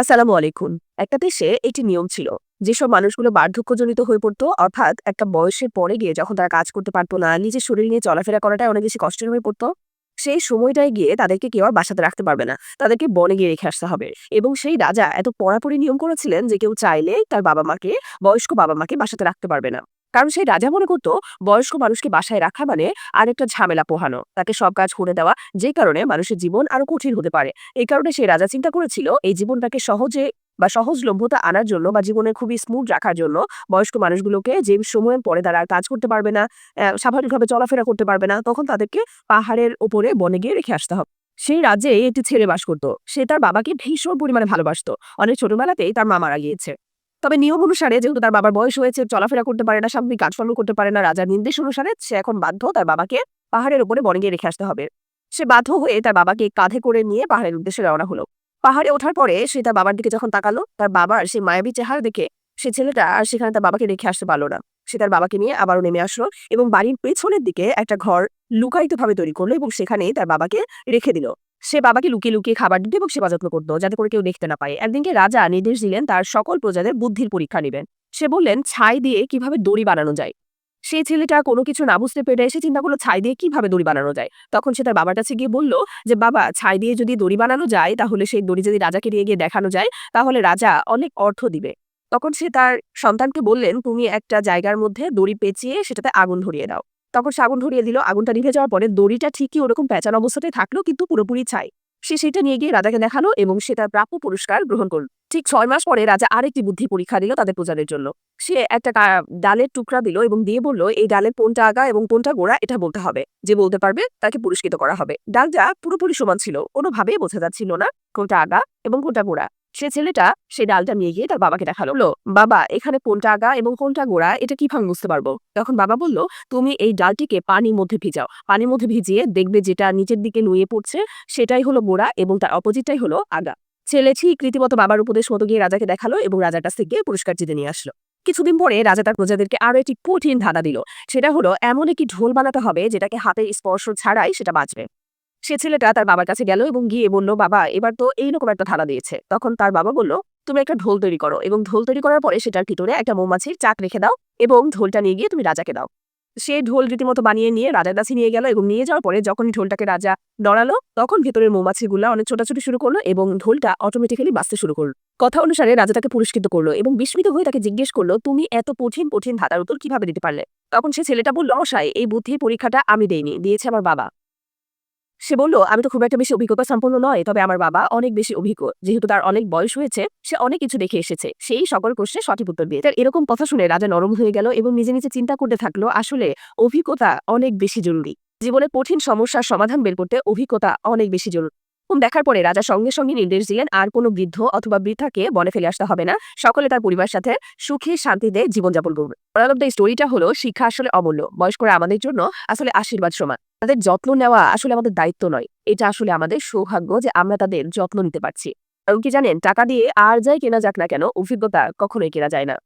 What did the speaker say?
আসসালামু আলাইকুম। একটা দেশে একটি নিয়ম ছিল, যেসব মানুষগুলো বার্ধক্যজনিত হয়ে পড়তো, অর্থাৎ একটা বয়সের পরে গিয়ে যখন তারা কাজ করতে পারতো না, নিজের শরীর নিয়ে চলাফেরা করাটাই অনেক বেশি কষ্টের হয়ে পড়তো, সেই সময়টায় গিয়ে তাদেরকে কেউ আর বাসাতে রাখতে পারবে না। তাদেরকে বনে গিয়ে রেখে আসতে হবে। এবং সেই রাজা এত পড়াপড়ি নিয়ম করেছিলেন যে কেউ চাইলে তার বাবা মাকে বয়স্ক বাবা মাকে বাসাতে রাখতে পারবে না। কারণ সেই রাজা মনে করতো বয়স্ক মানুষকে বাসায় রাখা মানে আরেকটা ঝামেলা পোহানো। তাকে সব কাজ করে দেওয়া, যে কারণে মানুষের জীবন আরও কঠিন হতে পারে। এই কারণে সেই রাজা চিন্তা করেছিল এই জীবনটাকে সহজে বা সহজলভ্যতা আনার জন্য বা জীবনে খুবই স্মুথ রাখার জন্য বয়স্ক মানুষগুলোকে যে সময়ের পরে তারা কাজ করতে পারবে না স্বাভাবিকভাবে চলাফেরা করতে পারবে না, তখন তাদেরকে পাহাড়ের ওপরে বনে গিয়ে রেখে আসতে হবে। সেই রাজ্যে একটি ছেলে বাস করতো। সে তার বাবাকে ভীষণ পরিমাণে ভালোবাসতো। অনেক ছোটবেলাতেই তার মা মারা গিয়েছে। তবে নিয়ম অনুসারে যেহেতু তার বাবার বয়স হয়েছে, চলাফেরা করতে পারে না স্বাভাবিক কাজকর্ম করতে পারে না, রাজার নির্দেশ অনুসারে সে এখন বাধ্য তার বাবাকে পাহাড়ের উপরে বনে গিয়ে রেখে আসতে হবে। সে বাধ্য হয়ে তার বাবাকে কাঁধে করে নিয়ে পাহাড়ের উদ্দেশ্যে রওনা হলো। পাহাড়ে ওঠার পরে সে তার বাবার দিকে যখন তাকালো, তার বাবার সেই মায়াবী চেহারা দেখে সে ছেলেটা আর সেখানে তার বাবাকে রেখে আসতে পারল না। সে তার বাবাকে নিয়ে আবারও নেমে আসলো এবং বাড়ির পেছনের দিকে একটা ঘর লুকায়িত ভাবে তৈরি করল এবং সেখানেই তার বাবাকে রেখে দিল। সে বাবাকে লুকিয়ে লুকিয়ে খাবার দিত এবং সেবা যত্ন করতো, যাতে করে কেউ দেখতে না পায়। একদিনকে রাজা নির্দেশ দিলেন, তার সকল প্রজাদের বুদ্ধির পরীক্ষা নেবেন। সে বললেন, ছাই দিয়ে কীভাবে দড়ি বানানো যায়? সেই ছেলেটা কোনো কিছু না বুঝতে পেরে এসে চিন্তা করল, ছাই দিয়ে কীভাবে দড়ি বানানো যায়? তখন সে তার বাবার কাছে গিয়ে বলল, যে বাবা, ছাই দিয়ে যদি দড়ি বানানো যায়, তাহলে সেই দড়ি যদি রাজাকে নিয়ে গিয়ে দেখানো যায়, তাহলে রাজা অনেক অর্থ দিবে। তখন সে তার সন্তানকে বললেন, তুমি একটা জায়গার মধ্যে দড়ি পেঁচিয়ে সেটাতে আগুন ধরিয়ে দাও। তখন সে আগুন ধরিয়ে দিল, আগুনটা নিভে যাওয়ার পরে দড়িটা ঠিকই ওরকম পেঁচানো অবস্থাতে থাকল, কিন্তু পুরোপুরি ছাই। সে সেটা নিয়ে গিয়ে রাজাকে দেখাল এবং সে তার প্রাপ্য পুরস্কার গ্রহণ করল। ঠিক ছয় মাস পরে রাজা আরেকটি বুদ্ধি পরীক্ষা দিল তাদের প্রজাদের জন্য। সে একটা ডালের টুকরা দিল এবং দিয়ে বলল, এই ডালের কোনটা আগা এবং কোনটা গোড়া এটা বলতে হবে। যে বলতে পারবে তাকে পুরস্কৃত করা হবে। ডালটা পুরোপুরি সমান ছিল, কোনোভাবেই বোঝা যাচ্ছিল না কোনটা আগা এবং কোনটা গোড়া। সে ছেলেটা সেই ডালটা নিয়ে গিয়ে তার বাবাকে দেখাল। "লো, বাবা এখানে কোনটা আগা এবং কোনটা গোড়া এটা কীভাবে বুঝতে পারব? তখন বাবা বলল তুমি এই ডালটিকে পানির মধ্যে ভিজাও। পানির মধ্যে ভিজিয়ে দেখবে যেটা নিচের দিকে নুয়ে পড়ছে সেটাই হলো গোড়া এবং তার অপোজিটটাই হলো আগা। ছেলে ঠিক রীতিমতো বাবার উপদেশ মতো গিয়ে রাজাকে দেখাল এবং রাজার কাছ থেকে পুরস্কার জিতে নিয়ে আসলো। কিছুদিন পরে রাজা তার প্রজাদেরকে আরও একটি কঠিন ধাঁধা দিল। সেটা হলো এমন একটি ঢোল বানাতে হবে যেটাকে হাতের স্পর্শ ছাড়াই সেটা বাঁচবে সে ছেলেটা তার বাবার কাছে গেল এবং গিয়ে বলল, বাবা, এবার তো এইরকম একটা ধাঁধা দিয়েছে। তখন তার বাবা বলল, তুমি একটা ঢোল তৈরি করো এবং ঢোল তৈরি করার পরে সেটার ভিতরে একটা মৌমাছির চাক রেখে দাও এবং ঢোলটা নিয়ে গিয়ে তুমি রাজাকে দাও। সে ঢোল রীতিমতো বানিয়ে নিয়ে রাজার কাছে নিয়ে গেল এবং নিয়ে যাওয়ার পরে যখনই ঢোলটাকে রাজা নড়ালো, তখন ভেতরের মৌমাছিগুলো অনেক ছোটাছুটি শুরু করল এবং ঢোলটা অটোমেটিক্যালি বাঁচতে শুরু করল। কথা অনুসারে রাজা তাকে পুরস্কৃত করল এবং বিস্মিত হয়ে তাকে জিজ্ঞেস করল, তুমি এত কঠিন কঠিন ধাঁধার উত্তর কীভাবে দিতে পারলে? তখন সে ছেলেটা বলল, মশাই, এই বুদ্ধি পরীক্ষাটা আমি দেইনি, দিয়েছে আমার বাবা। সে বলল, আমি তো খুব একটা বেশি অভিজ্ঞতা সম্পন্ন নয়, তবে আমার বাবা অনেক বেশি অভিজ্ঞ। যেহেতু তার অনেক বয়স হয়েছে, সে অনেক কিছু দেখে এসেছে। সেই সকল প্রশ্নে সঠিক উত্তর দিয়ে তার এরকম কথা শুনে রাজা নরম হয়ে গেল এবং নিজে নিজে চিন্তা করতে থাকল, আসলে অভিজ্ঞতা অনেক বেশি জরুরি। জীবনে কঠিন সমস্যার সমাধান বের করতে অভিজ্ঞতা অনেক বেশি জরুরি। এরকম দেখার পরে রাজা সঙ্গে সঙ্গে নির্দেশ দিলেন, আর কোনো বৃদ্ধ অথবা বৃদ্ধাকে বনে ফেলে আসতে হবে না। সকলে তার পরিবারের সাথে সুখে শান্তিতে জীবনযাপন করবে। মোরাল অফ দ্য স্টোরিটা হলো, শিক্ষা আসলে অমূল্য। বয়স্করা আমাদের জন্য আসলে আশীর্বাদ সমান। তাদের যত্ন নেওয়া আসলে আমাদের দায়িত্ব নয়। এটা আসলে আমাদের সৌভাগ্য যে আমরা তাদের যত্ন নিতে পারছি। কারণ কি জানেন, টাকা দিয়ে আর যাই কেনা যাক না কেন, অভিজ্ঞতা কখনোই কেনা যায় না।